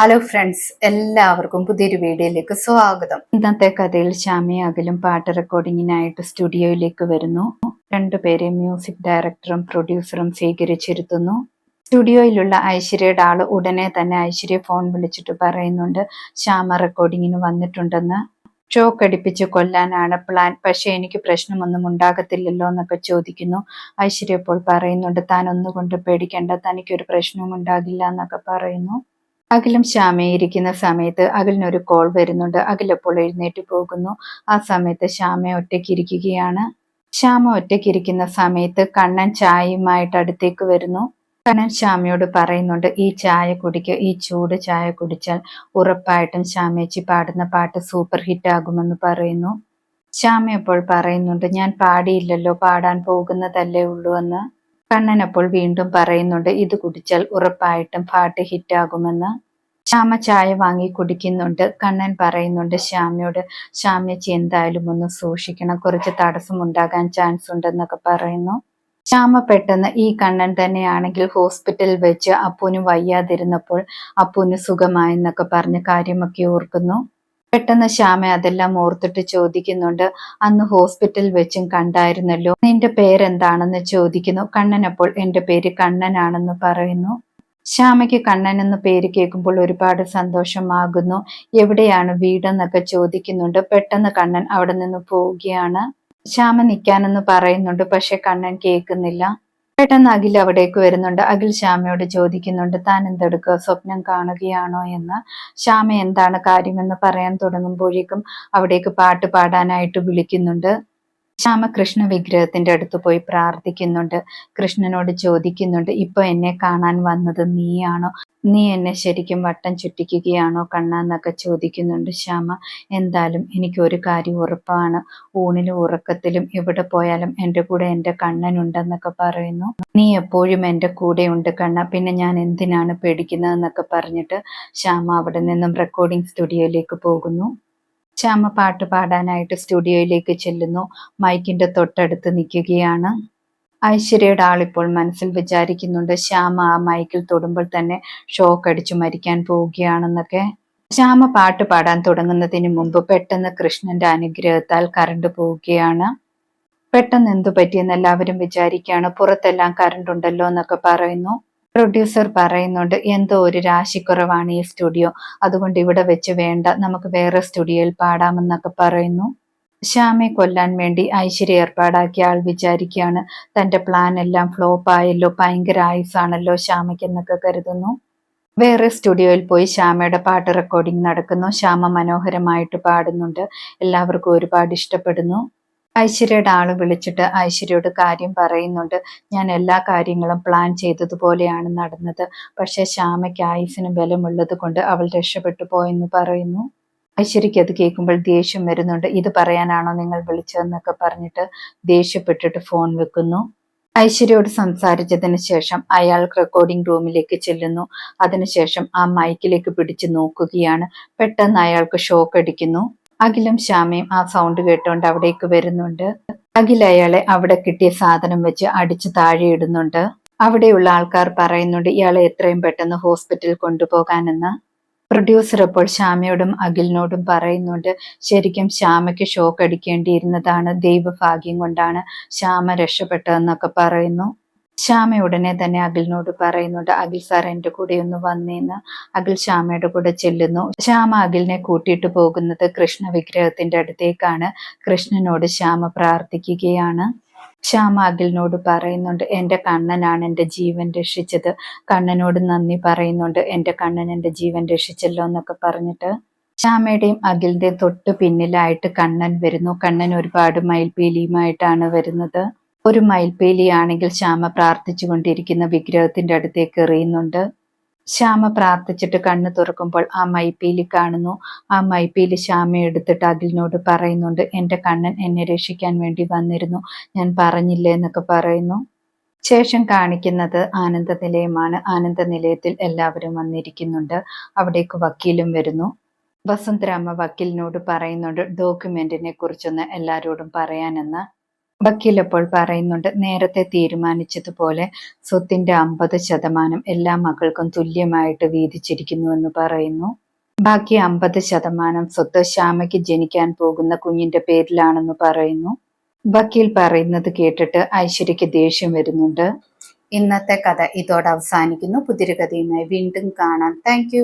Hello friends എല്ലാവർക്കും പുതിയൊരു വീഡിയോയിലേക്ക് സ്വാഗതം. ഇന്നത്തെ കഥയിൽ ശ്യാമി അകലും പാട്ട് റെക്കോർഡിങ്ങിനായിട്ട് സ്റ്റുഡിയോയിലേക്ക് വരുന്നു. രണ്ടുപേരെ മ്യൂസിക് ഡയറക്ടറും പ്രൊഡ്യൂസറും സ്വീകരിച്ചിരുത്തുന്നു. സ്റ്റുഡിയോയിലുള്ള ഐശ്വര്യയുടെ ആൾ ഉടനെ തന്നെ ഐശ്വര്യ ഫോൺ വിളിച്ചിട്ട് പറയുന്നുണ്ട് ശ്യാമ റെക്കോർഡിങ്ങിന് വന്നിട്ടുണ്ടെന്ന്. ഷോക്ക് അടിപ്പിച്ച് കൊല്ലാനാണ് പ്ലാൻ പക്ഷെ എനിക്ക് പ്രശ്നമൊന്നും ഉണ്ടാകത്തില്ലല്ലോ എന്നൊക്കെ ചോദിക്കുന്നു. ഐശ്വര്യ ഇപ്പോൾ പറയുന്നുണ്ട് താൻ ഒന്നുകൊണ്ട് പേടിക്കേണ്ട തനിക്കൊരു പ്രശ്നവും ഉണ്ടാകില്ല എന്നൊക്കെ പറയുന്നു. അഖിലും ശ്യാമയിരിക്കുന്ന സമയത്ത് അഖിലിനൊരു കോൾ വരുന്നുണ്ട്. അഖിൽ അപ്പോൾ എഴുന്നേറ്റ് പോകുന്നു. ആ സമയത്ത് ശ്യാമ ഒറ്റയ്ക്കിരിക്കുകയാണ് ശ്യാമ ഒറ്റയ്ക്കിരിക്കുന്ന സമയത്ത് കണ്ണൻ ചായയുമായിട്ട് അടുത്തേക്ക് വരുന്നു. കണ്ണൻ ശ്യാമയോട് പറയുന്നുണ്ട് ഈ ചായ കുടിക്കുക ഈ ചൂട് ചായ കുടിച്ചാൽ ഉറപ്പായിട്ടും ശ്യാമേച്ചി പാടുന്ന പാട്ട് സൂപ്പർ ഹിറ്റ് ആകുമെന്ന് പറയുന്നു. ശ്യാമ അപ്പോൾ പറയുന്നുണ്ട് ഞാൻ പാടിയില്ലല്ലോ. പാടാൻ പോകുന്നതല്ലേ ഉള്ളൂ എന്ന്. കണ്ണൻ അപ്പോൾ വീണ്ടും പറയുന്നുണ്ട് ഇത് കുടിച്ചാൽ ഉറപ്പായിട്ടും പാട്ട് ഹിറ്റാകുമെന്ന്. ശ്യാമ ചായ വാങ്ങി കുടിക്കുന്നുണ്ട്. കണ്ണൻ പറയുന്നുണ്ട് ശ്യാമയോട് ശ്യാമേച്ചി എന്തായാലും ഒന്ന് സൂക്ഷിക്കണം. കുറച്ച് തടസ്സം ഉണ്ടാകാൻ ചാൻസ് ഉണ്ടെന്നൊക്കെ പറയുന്നു. ശ്യാമ പെട്ടെന്ന് ഈ കണ്ണൻ തന്നെയാണെങ്കിൽ ഹോസ്പിറ്റലിൽ വെച്ച് അപ്പൂന് വയ്യാതിരുന്നപ്പോൾ അപ്പൂന് സുഖമായെന്നൊക്കെ പറഞ്ഞ കാര്യമൊക്കെ ഓർക്കുന്നു. പെട്ടെന്ന് ശ്യാമ അതെല്ലാം ഓർത്തിട്ട് ചോദിക്കുന്നുണ്ട്. അന്ന് ഹോസ്പിറ്റൽ വെച്ചും കണ്ടായിരുന്നല്ലോ. നിന്റെ പേരെന്താണെന്ന് ചോദിക്കുന്നു. കണ്ണൻ അപ്പോൾ എന്റെ പേര് കണ്ണനാണെന്ന് പറയുന്നു. ശ്യാമയ്ക്ക് കണ്ണൻ എന്ന പേര് കേൾക്കുമ്പോൾ ഒരുപാട് സന്തോഷമാകുന്നു. എവിടെയാണ് വീടെന്നൊക്കെ ചോദിക്കുന്നുണ്ട്. പെട്ടെന്ന് കണ്ണൻ അവിടെ നിന്ന് പോവുകയാണ്. ശ്യാമ നിൽക്കാനെന്ന് പറയുന്നുണ്ട് പക്ഷെ കണ്ണൻ കേൾക്കുന്നില്ല. പെട്ടെന്ന് അഖിൽ അവിടേക്ക് വരുന്നുണ്ട്. അഖിൽ ശ്യാമയോട് ചോദിക്കുന്നുണ്ട് താൻ എന്തെടുക്കുക? സ്വപ്നം കാണുകയാണോ എന്ന്? ശ്യാമ എന്താണ് കാര്യമെന്ന് പറയാൻ തുടങ്ങുമ്പോഴേക്കും അവിടേക്ക് പാട്ട് പാടാനായിട്ട് വിളിക്കുന്നുണ്ട്. ശ്യാമ കൃഷ്ണ വിഗ്രഹത്തിന്റെ അടുത്ത് പോയി പ്രാർത്ഥിക്കുന്നുണ്ട്. കൃഷ്ണനോട് ചോദിക്കുന്നുണ്ട് ഇപ്പൊ എന്നെ കാണാൻ വന്നത് നീയാണോ? നീ എന്നെ ശരിക്കും വട്ടം ചുറ്റിക്കുകയാണോ കണ്ണാന്നൊക്കെ ചോദിക്കുന്നുണ്ട് ശ്യാമ. എന്തായാലും എനിക്ക് ഒരു കാര്യം ഉറപ്പാണ്. ഊണിലും ഉറക്കത്തിലും എവിടെ പോയാലും എന്റെ കൂടെ എന്റെ കണ്ണനുണ്ടെന്നൊക്കെ പറയുന്നു. നീ എപ്പോഴും എന്റെ കൂടെ ഉണ്ട് കണ്ണ. പിന്നെ ഞാൻ എന്തിനാണ് പേടിക്കുന്നതെന്നൊക്കെ പറഞ്ഞിട്ട് ശ്യാമ അവിടെ നിന്നും റെക്കോർഡിംഗ് സ്റ്റുഡിയോയിലേക്ക് പോകുന്നു. ശ്യാമ പാട്ട് പാടാനായിട്ട് സ്റ്റുഡിയോയിലേക്ക് ചെല്ലുന്നു. മൈക്കിന്റെ തൊട്ടടുത്ത് നിൽക്കുകയാണ്. ഐശ്വര്യയുടെ ആളിപ്പോൾ മനസ്സിൽ വിചാരിക്കുന്നുണ്ട് ശ്യാമ ആ മൈക്കിൽ തൊടുമ്പോൾ തന്നെ ഷോക്ക് അടിച്ചു മരിക്കാൻ പോവുകയാണെന്നൊക്കെ. ശ്യാമ പാട്ട് പാടാൻ തുടങ്ങുന്നതിന് മുമ്പ് പെട്ടെന്ന് കൃഷ്ണന്റെ അനുഗ്രഹത്താൽ കറണ്ട് പോവുകയാണ്. പെട്ടെന്ന് എന്തു പറ്റിയെന്ന് എല്ലാവരും വിചാരിക്കുകയാണ്. പുറത്തെല്ലാം കറണ്ട് ഉണ്ടല്ലോ എന്നൊക്കെ പറയുന്നു. പ്രൊഡ്യൂസർ പറയുന്നുണ്ട് എന്തോ ഒരു രാശിക്കുറവാണ് ഈ സ്റ്റുഡിയോ. അതുകൊണ്ട് ഇവിടെ വെച്ച് വേണ്ട നമുക്ക് വേറെ സ്റ്റുഡിയോയിൽ പാടാമെന്നൊക്കെ പറയുന്നു. ശ്യാമെ കൊല്ലാൻ വേണ്ടി ഐശ്വര്യ ഏർപ്പാടാക്കിയ ആൾ വിചാരിക്കുകയാണ്. തന്റെ പ്ലാൻ എല്ലാം ഫ്ലോപ്പ് ആയല്ലോ ഭയങ്കര ആയുസാണല്ലോ ശ്യാമയ്ക്ക് എന്നൊക്കെ കരുതുന്നു. വേറെ സ്റ്റുഡിയോയിൽ പോയി ശ്യാമയുടെ പാട്ട് റെക്കോർഡിംഗ് നടക്കുന്നു. ശ്യാമ മനോഹരമായിട്ട് പാടുന്നുണ്ട്. എല്ലാവർക്കും ഒരുപാട് ഇഷ്ടപ്പെടുന്നു. ഐശ്വര്യയുടെ ആൾ വിളിച്ചിട്ട് ഐശ്വര്യയോട് കാര്യം പറയുന്നുണ്ട്. ഞാൻ എല്ലാ കാര്യങ്ങളും പ്ലാൻ ചെയ്തതുപോലെയാണ് നടന്നത്. പക്ഷെ ശ്യാമയ്ക്ക് ആയുസിന് ബലമുള്ളത് കൊണ്ട് അവൾ രക്ഷപ്പെട്ടു പോയെന്ന് പറയുന്നു. ഐശ്വര്യയ്ക്ക് അത് കേൾക്കുമ്പോൾ ദേഷ്യം വരുന്നുണ്ട്. ഇത് പറയാനാണോ നിങ്ങൾ വിളിച്ചതെന്നൊക്കെ പറഞ്ഞിട്ട് ദേഷ്യപ്പെട്ടിട്ട് ഫോൺ വെക്കുന്നു. ഐശ്വര്യയോട് സംസാരിച്ചതിന് ശേഷം അയാൾ റെക്കോർഡിംഗ് റൂമിലേക്ക് ചെല്ലുന്നു. അതിനുശേഷം ആ മൈക്കിലേക്ക് പിടിച്ചു നോക്കുകയാണ്. പെട്ടെന്ന് അയാൾക്ക് ഷോക്ക് അടിക്കുന്നു. അഖിലും ശ്യാമയും ആ സൗണ്ട് കേട്ടുകൊണ്ട് അവിടേക്ക് വരുന്നുണ്ട്. അഖിൽ അയാളെ അവിടെ കിട്ടിയ സാധനം വെച്ച് അടിച്ചു താഴെ ഇടുന്നുണ്ട്. അവിടെയുള്ള ആൾക്കാർ പറയുന്നുണ്ട് ഇയാളെ എത്രയും പെട്ടെന്ന് ഹോസ്പിറ്റലിൽ കൊണ്ടുപോകാനെന്ന്. പ്രൊഡ്യൂസർ അപ്പോൾ ശ്യാമയോടും അഖിലിനോടും പറയുന്നുണ്ട് ശരിക്കും ശ്യാമയ്ക്ക് ഷോക്ക് അടിക്കേണ്ടിയിരുന്നതാണ് ദൈവഭാഗ്യം കൊണ്ടാണ് ശ്യാമ രക്ഷപ്പെട്ടതെന്നൊക്കെ പറയുന്നു. ശ്യാമ ഉടനെ തന്നെ അഖിലിനോട് പറയുന്നുണ്ട് അഖിൽ സാർ എന്റെ കൂടെ ഒന്ന് വന്നേന്ന്. അഖിൽ ശ്യാമയുടെ കൂടെ ചെല്ലുന്നു. ശ്യാമ അഖിലിനെ കൂട്ടിയിട്ട് പോകുന്നത് കൃഷ്ണ വിഗ്രഹത്തിന്റെ അടുത്തേക്കാണ്. കൃഷ്ണനോട് ശ്യാമ പ്രാർത്ഥിക്കുകയാണ്. ശ്യാമ അഖിലിനോട് പറയുന്നുണ്ട് എന്റെ കണ്ണനാണ് എന്റെ ജീവൻ രക്ഷിച്ചത്. കണ്ണനോട് നന്ദി പറയുന്നുണ്ട് എന്റെ കണ്ണൻ എന്റെ ജീവൻ രക്ഷിച്ചല്ലോ എന്നൊക്കെ പറഞ്ഞിട്ട് ശ്യാമയുടെയും അഖിലിന്റെയും തൊട്ട് പിന്നിലായിട്ട് കണ്ണൻ വരുന്നു. കണ്ണൻ ഒരുപാട് മയിൽപീലിയുമായിട്ടാണ് വരുന്നത്. ഒരു മയിൽപേലിയാണെങ്കിൽ ശ്യാമ പ്രാർത്ഥിച്ചു കൊണ്ടിരിക്കുന്ന വിഗ്രഹത്തിന്റെ അടുത്തേക്ക് എറിയുന്നുണ്ട്. ശ്യാമ പ്രാർത്ഥിച്ചിട്ട് കണ്ണു തുറക്കുമ്പോൾ ആ മൈപ്പീലി കാണുന്നു. ആ മൈപ്പീലി ശ്യാമ എടുത്തിട്ട് അഖിലിനോട് പറയുന്നുണ്ട് എന്റെ കണ്ണൻ എന്നെ രക്ഷിക്കാൻ വേണ്ടി വന്നിരുന്നു. ഞാൻ പറഞ്ഞില്ല എന്നൊക്കെ പറയുന്നു. ശേഷം കാണിക്കുന്നത് ആനന്ദ നിലയമാണ് ആനന്ദ നിലയത്തിൽ എല്ലാവരും വന്നിരിക്കുന്നുണ്ട്. അവിടേക്ക് വക്കീലും വരുന്നു. വസന്തരാമ വക്കീലിനോട് പറയുന്നുണ്ട് ഡോക്യുമെന്റിനെ കുറിച്ചൊന്ന് എല്ലാവരോടും പറയാനെന്ന്. വക്കീൽ അപ്പോൾ പറയുന്നുണ്ട് നേരത്തെ തീരുമാനിച്ചതുപോലെ സ്വത്തിന്റെ അമ്പത് ശതമാനം എല്ലാ മക്കൾക്കും തുല്യമായിട്ട് വീതിച്ചിരിക്കുന്നുവെന്ന് പറയുന്നു. ബാക്കി അമ്പത് ശതമാനം സ്വത്ത് ശ്യാമയ്ക്ക് ജനിക്കാൻ പോകുന്ന കുഞ്ഞിന്റെ പേരിലാണെന്ന് പറയുന്നു. വക്കീൽ പറയുന്നത് കേട്ടിട്ട് ഐശ്വര്യയ്ക്ക് ദേഷ്യം വരുന്നുണ്ട്. ഇന്നത്തെ കഥ ഇതോടെ അവസാനിക്കുന്നു. കഥയുമായി വീണ്ടും കാണാം. താങ്ക്